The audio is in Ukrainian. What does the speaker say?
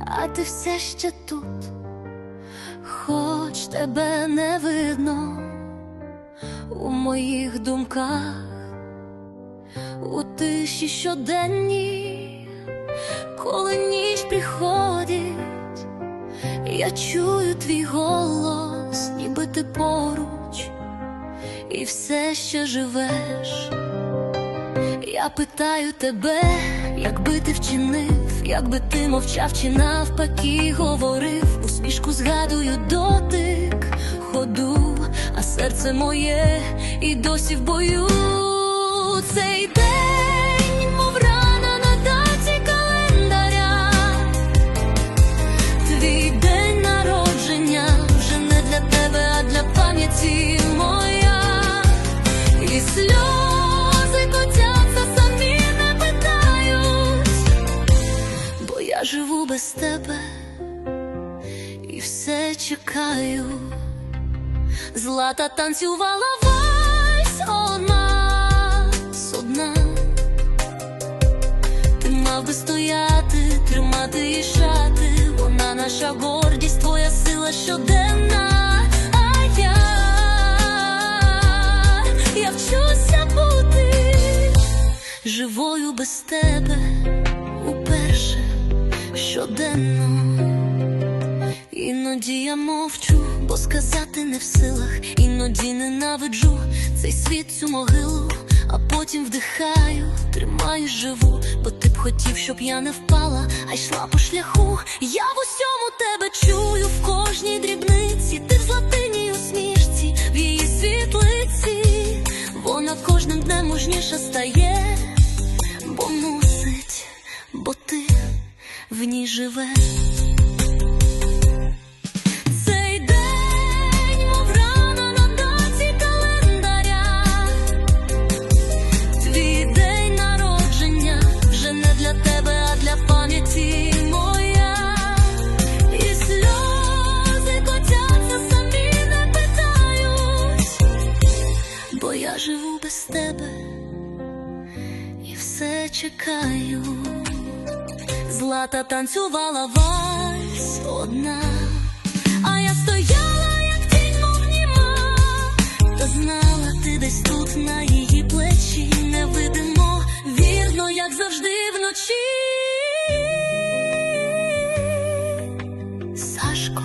а ти все ще тут, хоч тебе не видно у моїх думках, у тиші щоденній, коли ніч приходить, я чую твій голос, ніби ти поруч, і все ще живеш. Я питаю тебе, якби ти вчинив, якби ти мовчав чи навпаки говорив, усмішку згадую дотик ходу, а серце моє і досі в бою. Цей день, живу без тебе і все чекаю. Злата танцювала вальс одна одна. Ти мав би стояти, тримати і шати. Вона наша гордість, твоя сила щоденна. Я, вчуся бути живою без тебе щоденно. Іноді я мовчу, бо сказати не в силах, іноді ненавиджу цей світ, цю могилу, а потім вдихаю, тримаю живу, бо ти б хотів, щоб я не впала, а йшла по шляху. Я в усьому тебе чую, в кожній дрібниці, ти в златиній усмішці, в її світлиці, вона кожним днем мужніша стає, бо мусить, бо в ній питають, бо я живу без тебе і все чекаю. Злата танцювала вальс одна, а я стояла, як тінь мов німа Та знала, ти десь тут на її плечі не видимо, вірно, як завжди вночі. Сашко.